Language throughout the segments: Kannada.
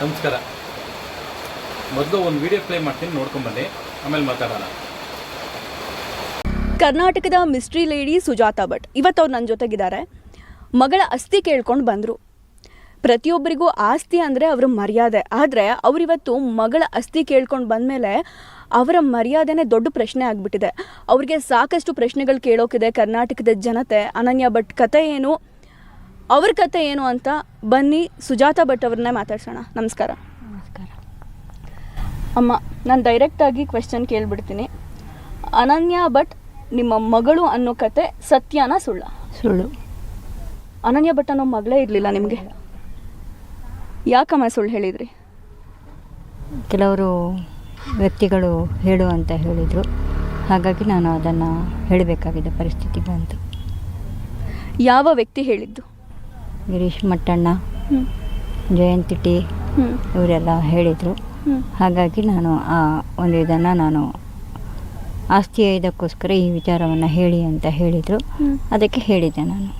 ನಮಸ್ಕಾರ. ಮೊದಲು ಒಂದು ವಿಡಿಯೋ ಪ್ಲೇ ಮಾಡ್ತೀನಿ, ನೋಡ್ಕೊಂಬನ್ನಿ. ಆಮೇಲೆ ಮಾತಾಡೋಣ. ಕರ್ನಾಟಕದ ಮಿಸ್ಟ್ರಿ ಲೇಡಿ ಸುಜಾತಾ ಭಟ್. ಇವತ್ತು ಅವ್ರು ನನ್ನ ಜೊತೆಗಿದ್ದಾರೆ. ಮಗಳ ಅಸ್ಥಿ ಕೇಳ್ಕೊಂಡು ಬಂದರು. ಪ್ರತಿಯೊಬ್ಬರಿಗೂ ಆಸ್ತಿ ಅಂದರೆ ಅವರ ಮರ್ಯಾದೆ. ಆದರೆ ಅವರಿವತ್ತು ಮಗಳ ಅಸ್ಥಿ ಕೇಳ್ಕೊಂಡು ಬಂದಮೇಲೆ ಅವರ ಮರ್ಯಾದೆನೇ ದೊಡ್ಡ ಪ್ರಶ್ನೆ ಆಗಿಬಿಟ್ಟಿದೆ. ಅವ್ರಿಗೆ ಸಾಕಷ್ಟು ಪ್ರಶ್ನೆಗಳು ಕೇಳೋಕಿದೆ ಕರ್ನಾಟಕದ ಜನತೆ. ಅನನ್ಯ ಭಟ್ ಕತೆ ಏನು? ಅವ್ರ ಕತೆ ಏನು ಅಂತ ಬನ್ನಿ ಸುಜಾತ ಭಟ್ ಅವ್ರನ್ನೇ ಮಾತಾಡ್ಸೋಣ. ನಮಸ್ಕಾರ. ನಮಸ್ಕಾರ. ಅಮ್ಮ ನಾನು ಡೈರೆಕ್ಟಾಗಿ ಕ್ವೆಶನ್ ಕೇಳ್ಬಿಡ್ತೀನಿ. ಅನನ್ಯ ಭಟ್ ನಿಮ್ಮ ಮಗಳು ಅನ್ನೋ ಕತೆ ಸತ್ಯನ ಸುಳ್ಳ? ಸುಳ್ಳು. ಅನನ್ಯ ಭಟ್ ಅನ್ನೋ ಮಗಳೇ ಇರಲಿಲ್ಲ ನಿಮಗೆ? ಯಾಕಮ್ಮ ಸುಳ್ಳು ಹೇಳಿದ್ರಿ? ಕೆಲವರು ವ್ಯಕ್ತಿಗಳು ಹೇಳು ಅಂತ ಹೇಳಿದರು. ಹಾಗಾಗಿ ನಾನು ಅದನ್ನು ಹೇಳಬೇಕಾಗಿದೆ ಪರಿಸ್ಥಿತಿ ಬಂತು. ಯಾವ ವ್ಯಕ್ತಿ ಹೇಳಿದ್ದು? ಗಿರೀಶ್ ಮಟ್ಟಣ್ಣ ಜಯಂತಿ ಟಿ ಇವರೆಲ್ಲ ಹೇಳಿದರು. ಹಾಗಾಗಿ ನಾನು ಆ ಒಂದು ಇದನ್ನು ನಾನು ಆಸ್ತಿ ಇದಕ್ಕೋಸ್ಕರ ಈ ವಿಚಾರವನ್ನು ಹೇಳಿ ಅಂತ ಹೇಳಿದರು. ಅದಕ್ಕೆ ಹೇಳಿದೆ ನಾನು.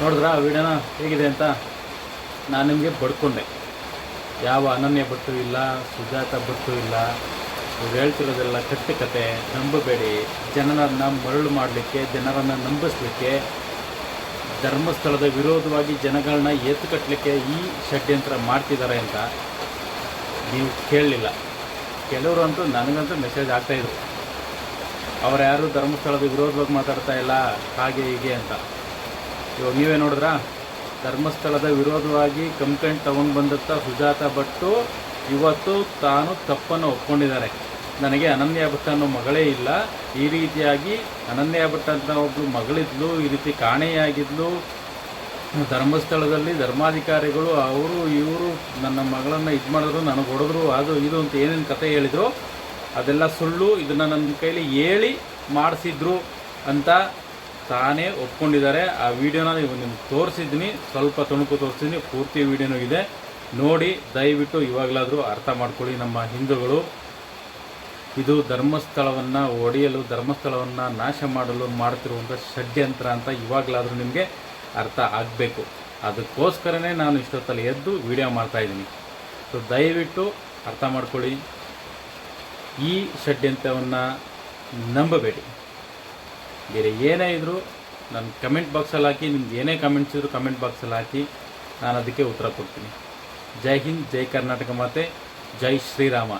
ನೋಡಿದ್ರಾ ಆ ವಿಡಿಯೋನ? ಹೇಗಿದೆ ಅಂತ? ನಾನು ನಿಮಗೆ ಬಡ್ಕೊಂಡೆ ಯಾವ ಅನನ್ಯ ಭಟ್ಟು ಇಲ್ಲ ಸುಜಾತ ಭಟ್ಟು ಇಲ್ಲ ಇವ್ರು ಹೇಳ್ತಿರೋದೆಲ್ಲ ಕಟ್ಟು ಕತೆ ನಂಬಬೇಡಿ. ಜನರನ್ನು ಮರಳು ಮಾಡಲಿಕ್ಕೆ, ಜನರನ್ನು ನಂಬಿಸ್ಲಿಕ್ಕೆ, ಧರ್ಮಸ್ಥಳದ ವಿರೋಧವಾಗಿ ಜನಗಳನ್ನ ಎತ್ತು ಕಟ್ಟಲಿಕ್ಕೆ ಈ ಷಡ್ಯಂತ್ರ ಮಾಡ್ತಿದ್ದಾರೆ ಅಂತ ನೀವು ಕೇಳಲಿಲ್ಲ. ಕೆಲವರು ಅಂತೂ ನನಗಂತೂ ಮೆಸೇಜ್ ಆಗ್ತಾಯಿದ್ರು ಅವ್ರು ಯಾರು ಧರ್ಮಸ್ಥಳದ ವಿರೋಧವಾಗಿ ಮಾತಾಡ್ತಾ ಇಲ್ಲ, ಹಾಗೆ ಹೀಗೆ ಅಂತ. ಇವಾಗ ನೀವೇ ನೋಡಿದ್ರಾ? ಧರ್ಮಸ್ಥಳದ ವಿರೋಧವಾಗಿ ಕಂಪ್ಲೇಂಟ್ ತೊಗೊಂಡು ಬಂದಂಥ ಸುಜಾತ ಭಟ್ಟು ಇವತ್ತು ತಾನು ತಪ್ಪನ್ನು ಒಪ್ಕೊಂಡಿದ್ದಾರೆ. ನನಗೆ ಅನನ್ಯ ಭಟ್ ಅನ್ನೋ ಮಗಳೇ ಇಲ್ಲ. ಈ ರೀತಿಯಾಗಿ ಅನನ್ಯ ಭಟ್ ಅಂತ ಒಬ್ಬಳು ಮಗಳಿದ್ಲು, ಈ ರೀತಿ ಕಾಣೆಯಾಗಿದ್ಲು. ಧರ್ಮಸ್ಥಳದಲ್ಲಿ ಧರ್ಮಾಧಿಕಾರಿಗಳು ಅವರು, ಇವರು ನನ್ನ ಮಗಳನ್ನು ಇದು ಮಾಡಿದ್ರು, ನನಗೆ ಹೊಡೆದ್ರು, ಅದು ಇದು ಅಂತ ಏನೇನು ಕತೆ ಹೇಳಿದ್ರು, ಅದೆಲ್ಲ ಸುಳ್ಳು. ಇದನ್ನು ನನ್ನ ಕೈಲಿ ಹೇಳಿ ಮಾಡಿಸಿದ್ರು ಅಂತ ತಾನೇ ಒಪ್ಕೊಂಡಿದ್ದಾರೆ. ಆ ವಿಡಿಯೋನ ನಿಮ್ಗೆ ತೋರಿಸಿದ್ದೀನಿ. ಸ್ವಲ್ಪ ತುಣುಕು ತೋರಿಸಿದ್ದೀನಿ. ಪೂರ್ತಿ ವಿಡಿಯೋನೂ ಇದೆ. ನೋಡಿ, ದಯವಿಟ್ಟು ಇವಾಗಲಾದರೂ ಅರ್ಥ ಮಾಡ್ಕೊಳ್ಳಿ ನಮ್ಮ ಹಿಂದೂಗಳು. ಇದು ಧರ್ಮಸ್ಥಳವನ್ನು ಒಡೆಯಲು, ಧರ್ಮಸ್ಥಳವನ್ನು ನಾಶ ಮಾಡಲು ಮಾಡ್ತಿರುವಂಥ ಷಡ್ಯಂತ್ರ ಅಂತ ಇವಾಗಲಾದರೂ ನಿಮಗೆ ಅರ್ಥ ಆಗಬೇಕು. ಅದಕ್ಕೋಸ್ಕರನೇ ನಾನು ಇಷ್ಟೊತ್ತಲ್ಲಿ ಎದ್ದು ವಿಡಿಯೋ ಮಾಡ್ತಾಯಿದ್ದೀನಿ ಸೊ ದಯವಿಟ್ಟು ಅರ್ಥ ಮಾಡ್ಕೊಳ್ಳಿ. ಈ ಷಡ್ಯಂತ್ರವನ್ನು ನಂಬಬೇಡಿ. ಬೇರೆ ಏನೇ ಇದ್ದರೂ ನನ್ನ ಕಮೆಂಟ್ ಬಾಕ್ಸಲ್ಲಿ ಹಾಕಿ, ನಿಮ್ಗೆ ಏನೇ ಕಮೆಂಟ್ಸ್ ಇದ್ದರೂ ಕಮೆಂಟ್ ಬಾಕ್ಸಲ್ಲಿ ಹಾಕಿ, ನಾನು ಅದಕ್ಕೆ ಉತ್ತರ ಕೊಡ್ತೀನಿ. జై హింద్ జై కర్ణాటక మాతే జై శ్రీరామ.